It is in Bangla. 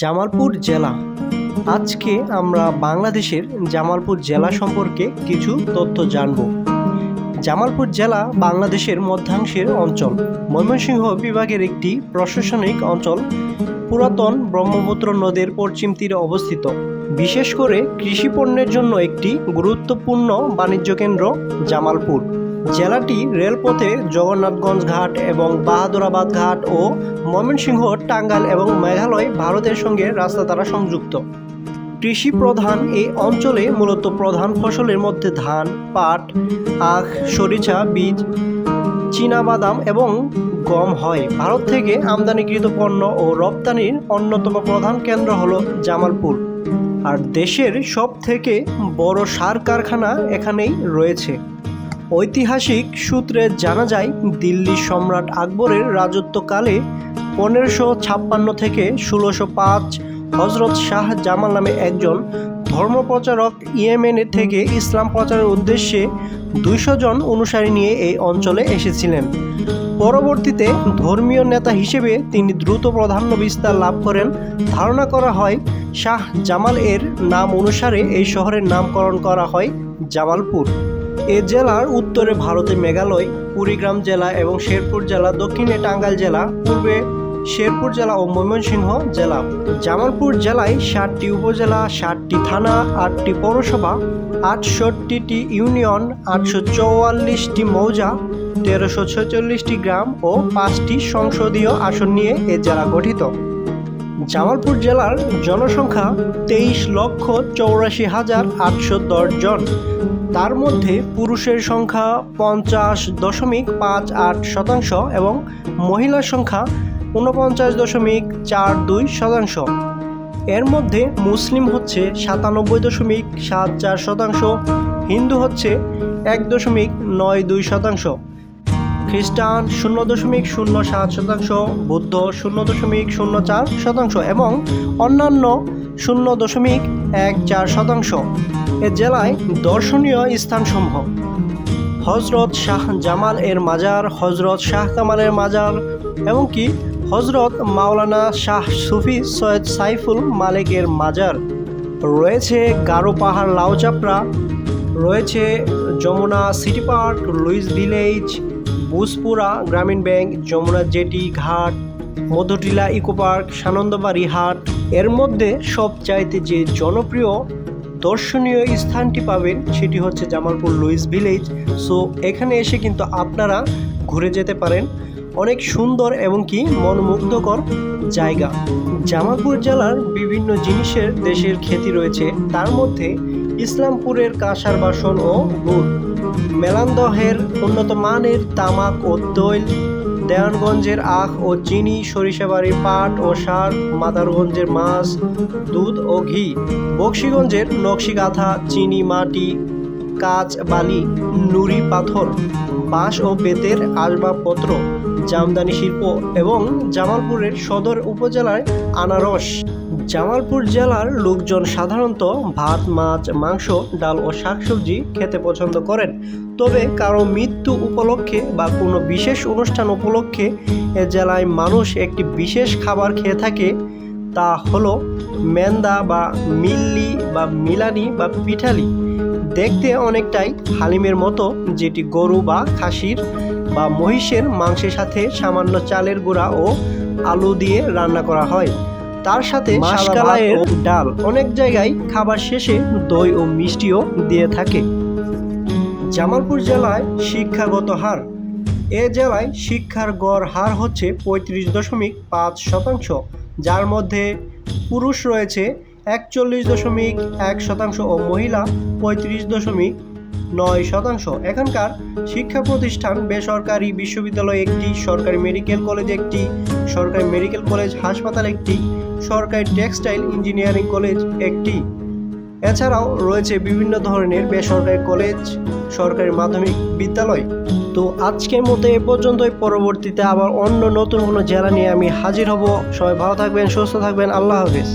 জামালপুর জেলা। আজকে আমরা বাংলাদেশের জামালপুর জেলা সম্পর্কে কিছু তথ্য জানব। জামালপুর জেলা বাংলাদেশের মধ্যাংশের অঞ্চল। ময়মনসিংহ বিভাগের একটি প্রশাসনিক অঞ্চল। পুরাতন ব্রহ্মপুত্র নদের পশ্চিম তীরে অবস্থিত। বিশেষ করে কৃষি পণ্যের জন্য একটি গুরুত্বপূর্ণ বাণিজ্য কেন্দ্র জামালপুর। জেলাটি রেলপথে জগন্নাথগঞ্জ ঘাট এবং বাহাদুরাবাদ ঘাট ও ময়মনসিংহ, টাঙ্গাইল এবং মেঘালয় ভারতের সঙ্গে রাস্তা দ্বারা সংযুক্ত। কৃষি প্রধান এই অঞ্চলে মূলত প্রধান ফসলের মধ্যে ধান, পাট, আখ, সরিষা, বীজ, চীনাবাদাম এবং গম হয়। ভারত থেকে আমদানিকৃত পণ্য ও রপ্তানির অন্যতম প্রধান কেন্দ্র হল জামালপুর। আর দেশের সব থেকে বড় সার কারখানা এখানেই রয়েছে। ঐতিহাসিক সূত্রে জানা যায়, দিল্লি সম্রাট আকবরের রাজত্বকালে পনেরোশো ছাপ্পান্ন থেকে ষোলোশো পাঁচ হজরত শাহ জামাল নামে একজন ধর্মপ্রচারক ইয়েমেনের থেকে ইসলাম প্রচারের উদ্দেশ্যে দুইশো জন অনুসারী নিয়ে এই অঞ্চলে এসেছিলেন। পরবর্তীতে ধর্মীয় নেতা হিসেবে তিনি দ্রুত প্রাধান্য বিস্তার লাভ করেন। ধারণা করা হয়, শাহ জামাল এর নাম অনুসারে এই শহরের নামকরণ করা হয় জামালপুর। এ জেলার উত্তরে ভারতের মেঘালয়, কুড়িগ্রাম জেলা এবং শেরপুর জেলা, দক্ষিণে টাঙ্গাইল জেলা, পূর্বে শেরপুর জেলা ও ময়মনসিংহ জেলা। জামালপুর জেলায় ষাটটি উপজেলা, ষাটটি থানা, আটটি পৌরসভা, আটষট্টিটি ইউনিয়ন, আটশো চৌয়াল্লিশটি মৌজা, তেরোশো ছেচল্লিশটি গ্রাম ও পাঁচটি সংসদীয় আসন নিয়ে এ জেলা গঠিত। জামালপুর জেলার জনসংখ্যা তেইশ লক্ষ চৌরাশি হাজার আটশো দশ জন। তার মধ্যে পুরুষের সংখ্যা পঞ্চাশ দশমিক পাঁচ আট শতাংশ এবং মহিলার সংখ্যা ঊনপঞ্চাশ দশমিক চার দুই শতাংশ। এর মধ্যে মুসলিম হচ্ছে সাতানব্বই দশমিক সাত চার শতাংশ, হিন্দু হচ্ছে এক দশমিক নয় দুই শতাংশ। খ্রিস্টান শূন্য দশমিক শূন্য সাত শতাংশ, বৌদ্ধ শূন্য দশমিক শূন্য চার শতাংশ এবং অন্যান্য শূন্য দশমিক এক চার শতাংশ। এ জেলায় দর্শনীয় স্থানসমূহ হজরত শাহ জামাল এর মাজার, হজরত শাহ কামালের মাজার এবং কি হজরত মাওলানা শাহ সুফি সৈয়দ সাইফুল মালিকের মাজার। রয়েছে গারো পাহাড় লাউচাপড়া রয়েছে Jamuna city park, Louis village বুসপুরা Grameen bank, Jamuna jetty ঘাট, মধুটিলা ইকো পার্ক, সানন্দবাড়ি হাট। এর মধ্যে সবচাইতে যে জনপ্রিয় দর্শনীয় স্থানটি পাবেন, সেটি হচ্ছে জামালপুর লুইস ভিলেজ। সো, এখানে এসে কিন্তু আপনারা ঘুরে যেতে পারেন। অনেক সুন্দর এবং কি মনোমুগ্ধকর জায়গা। জামালপুর জেলার বিভিন্ন জিনিসের দেশের খ্যাতি রয়েছে। তার মধ্যে ইসলামপুরের কাঁসার বাসন ও গুড়। মেলান্দহের উন্নত মানের তামাক ও তৈল দেওয়ানগঞ্জের আখ ও চিনি সরিষাবাড়ির পাট ও সার, মাদারগঞ্জের মাছ, দুধ ও ঘি, বক্সিগঞ্জের নকশি কাঁথা চিনি, মাটি কাঁচ বালি নুড়ি পাথর, বাঁশ ও বেতের আসবাবপত্র জামদানি শিল্প এবং জামালপুরের সদর উপজেলার আনারস। জামালপুর জেলার লোকজন সাধারণত ভাত, মাছ, মাংস, ডাল ও শাকসবজি খেতে পছন্দ করেন। তবে কারও মৃত্যু উপলক্ষে বা কোনো বিশেষ অনুষ্ঠান উপলক্ষে এ জেলায় মানুষ একটি বিশেষ খাবার খেয়ে থাকে, তা হলো মেন্দা বা মিল্লি বা মিলানি বা পিঠালি। দেখতে অনেকটাই হালিমের মতো যেটি গরু বা খাসির বা মহিষের মাংসের সাথে সামান্য চালের গুঁড়া ও আলু দিয়ে রান্না করা হয়। তার সাথে মাসকালাইয়ের ডাল অনেক জায়গায় খাবার শেষে দই ও মিষ্টিও দিয়ে থাকে। জামালপুর জেলায় শিক্ষাগত হার। এ জেলায় শিক্ষার গড় হার হচ্ছে পঁয়ত্রিশ দশমিক পাঁচ শতাংশ যার মধ্যে পুরুষ রয়েছে একচল্লিশ দশমিক এক শতাংশ ও মহিলা পঁয়ত্রিশ দশমিক নয় শতাংশ। এখানকার শিক্ষা প্রতিষ্ঠান বেসরকারি বিশ্ববিদ্যালয় একটি, সরকারি মেডিকেল কলেজ একটি, সরকারি মেডিকেল কলেজ, হাসপাতাল একটি, সরকারি টেক্সটাইল ইঞ্জিনিয়ারিং কলেজ একটি। এছাড়াও রয়েছে বিভিন্ন ধরনের বেসরকারি কলেজ, সরকারি মাধ্যমিক বিদ্যালয়। তো আজকের মতো এ পর্যন্তই। পরবর্তীতে আবার অন্য নতুন কোনো জেলা নিয়ে আমি হাজির হব। সবাই ভালো থাকবেন, সুস্থ থাকবেন। আল্লাহ হাফিজ।